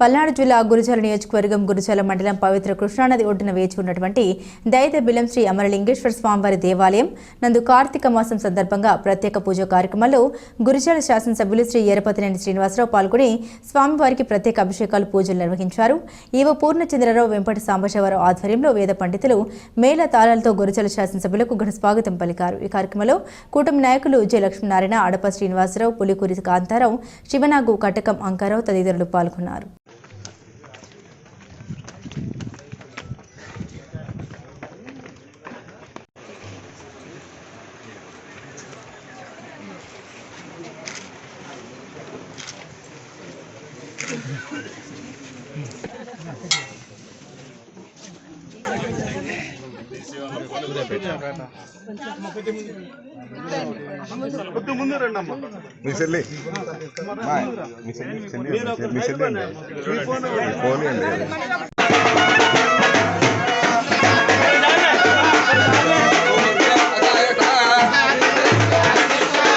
పల్నాడు జిల్లా గురుజాల నియోజకవర్గం గురుజాల మండలం పవిత్ర కృష్ణానది ఒడ్డున వేచి ఉన్నటువంటి దైత బిలం శ్రీ అమరలింగేశ్వర స్వామివారి దేవాలయం నందు కార్తీక మాసం సందర్భంగా ప్రత్యేక పూజ కార్యక్రమంలో గురుజాల శాసనసభ్యులు శ్రీ ఎరపతినేని శ్రీనివాసరావు పాల్గొని స్వామివారికి ప్రత్యేక అభిషేకాలు పూజలు నిర్వహించారు. ఈవ పూర్ణచంద్రరావు వెంపటి సాంబశివరావు ఆధ్వర్యంలో వేద పండితులు మేళ తాళాలతో గురుజాల శాసనసభ్యులకు ఘన స్వాగతం పలికారు. ఈ కార్యక్రమంలో కూటమి నాయకులు జయలక్ష్మీనారాయణ అడప శ్రీనివాసరావు పులికూరి కాంతారావు శివనాగు కటకం అంకారావు తదితరులు పాల్గొన్నారు. మీ చెల్లి మా, మీ చెల్లి చెల్లి మీ చెల్లి అండి మీ ఫోన్ అండి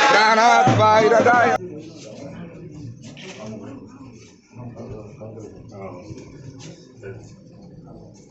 ప్రాణాత్ వాయురదాయ Oh,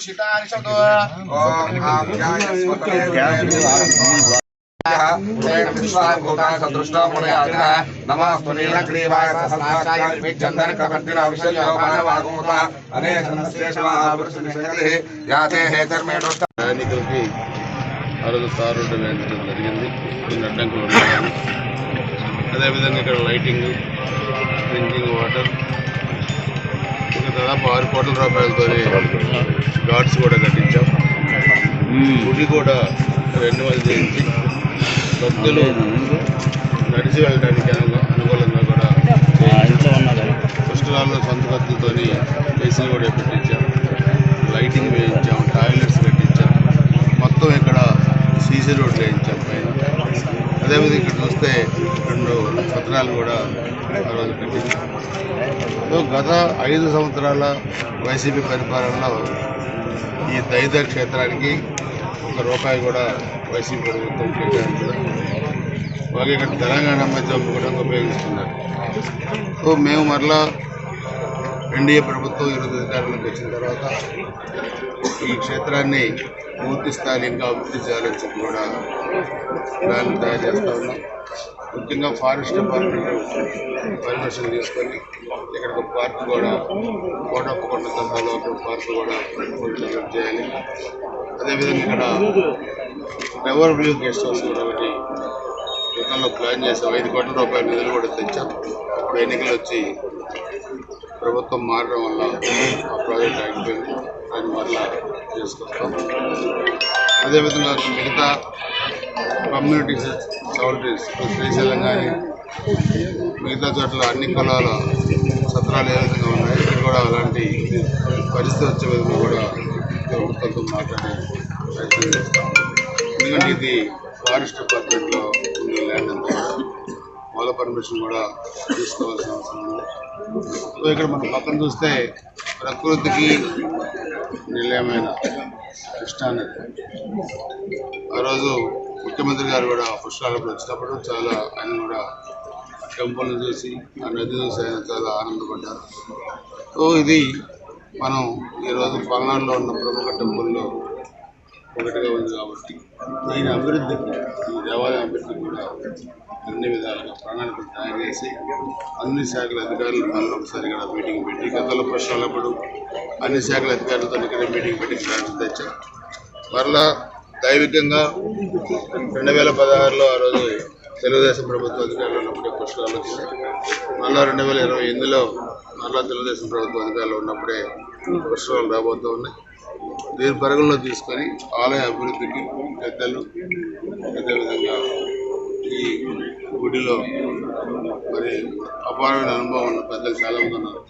శితారిషదో ప్రయాణికులకి ఆ రోజు కారు వేయించడం జరిగింది కొన్ని అడ్డంకులు ఉన్నాయి అదేవిధంగా ఇక్కడ లైటింగ్ డ్రింకింగ్ వాటర్ దాదాపు ఆరు కోట్ల రూపాయలతో గార్డ్స్ కూడా కట్టించాం. గుడి కూడా రెన్యువల్ చేయించి భక్తులు నడిచి వెళ్ళడానికి అను- అనుకూలంగా కూడా పుష్కరాల్లో సొంత ఖర్చులతో ఏసీలు కూడా పెట్టించాం. Lighting వేయించాం toilets పెట్టించాం. మొత్తం ఇక్కడ సీసీ రోడ్లు వేయించాం పైన. అదేవిధంగా ఇక్కడ చూస్తే రెండు సత్రాలు కూడా ఆ రోజు పెట్టించాం. సో గత ఐదు సంవత్సరాల వైసీపీ పరిపాలనలో ఈ దైద క్షేత్రానికి ఒక రూపాయి కూడా వైసీపీ ప్రభుత్వం కేటాయించలేదు వాళ్ళు ఇక్కడ తెలంగాణ మధ్య కూడా ఉపయోగిస్తున్నారు. సో మేము మరలా ఎన్డీఏ ప్రభుత్వం ఈరోజు అధికారంలోకి వచ్చిన తర్వాత ఈ క్షేత్రాన్ని పూర్తి స్థాయి ఇంకా అభివృద్ధి చేయాలని చెప్పి కూడా ప్లాన్ తయారు చేస్తూ ఉన్నాం. ముఖ్యంగా ఫారెస్ట్ డిపార్ట్మెంట్ పర్మిషన్ తీసుకొని ఇక్కడ ఒక పార్క్ కూడా కోటప్పకొండ తండాలో ఒక పార్క్ కూడా పూర్తి చేయాలి. అదేవిధంగా ఇక్కడ రివర్ వ్యూ గెస్ట్ హౌస్ కూడా ఒకటి గతంలో ప్లాన్ చేసాం. ఐదు కోట్ల రూపాయల నిధులు కూడా తెచ్చాం. ఇప్పుడు ఎన్నికలు వచ్చి ప్రభుత్వం మారడం వల్ల ఆ ప్రాజెక్ట్ ఆగిపోయింది. దాన్ని మరలా చేసుకొస్తాం అదేవిధంగా మిగతా కమ్యూనిటీస్ చౌల్టీస్ శ్రీశైలం కానీ మిగతా చోట్ల అన్ని కులాల సత్రాలు ఏ విధంగా ఉన్నాయి ఇక్కడ కూడా అలాంటి పరిస్థితి వచ్చే విధంగా కూడా ప్రభుత్వంతో మాట్లాడే ప్రయత్నం చేస్తాం. ఎందుకంటే ఇది ఫారెస్ట్ డిపార్ట్మెంట్లో ఉంది ల్యాండ్ అంతా కూడా వాళ్ళ పర్మిషన్ కూడా తీసుకోవాల్సిన అవసరం ఉంది. సో ఇక్కడ మనం పక్కన చూస్తే ప్రకృతికి నిలయమైన కృష్ణానది. ఆ రోజు ముఖ్యమంత్రి గారు కూడా పుష్కరాలకు వచ్చినప్పుడు చాలా ఆయన కూడా టెంపుల్ని చూసి ఆ నది చూసి ఆయన చాలా ఆనందపడ్డారు. సో ఇది మనం ఈరోజు పల్నాడులో ఉన్న ప్రముఖ టెంపుల్లో ఒకటిగా ఉంది కాబట్టి దీని అభివృద్ధికి ఈ దేవాలయం అభివృద్ధికి కూడా అన్ని విధాలుగా ప్రణాళికలు తయారు చేసి అన్ని శాఖల అధికారులు మళ్ళీ ఒకసారి ఇక్కడ మీటింగ్ పెట్టి గతంలో పుష్పాలప్పుడు అన్ని శాఖల అధికారులతో ఇక్కడ మీటింగ్ పెట్టి ప్లాన్స్ తెచ్చాం మరలా దైవికంగా రెండు వేల పదహారులో ఆ రోజు తెలుగుదేశం ప్రభుత్వ అధికారులు ఉన్నప్పుడే పుష్కరాలు వచ్చినాయి. మళ్ళా రెండు వేల ఇరవై ఎనిమిదిలో మళ్ళా తెలుగుదేశం ప్రభుత్వ అధికారులు ఉన్నప్పుడే పుష్కరాలు రాబోతూ ఉన్నాయి. దీని పరిగణలో తీసుకొని ఆలయ అభివృద్ధికి పెద్దలు అదేవిధంగా ఈ గుడిలో మరి అపారమైన అనుభవం ఉన్న పెద్దలు చాలా మంది ఉన్నారు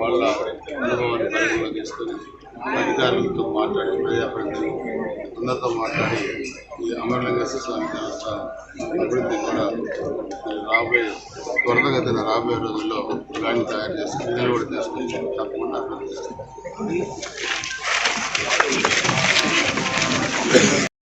వాళ్ళ అనుభవాన్ని పరిగణలో తీసుకొని అధికారులతో మాట్లాడి ప్రజాప్రతినిధులు అందరితో మాట్లాడి ఈ అమరలింగేశ్వర స్వామి దేవస్థానం అభివృద్ధి కూడా రాబోయే త్వరతగతిన రాబోయే రోజుల్లో ప్లాన్ తయారు చేసి నిధులు కూడా తీసుకొని తప్పకుండా అభివృద్ధి చేస్తాం.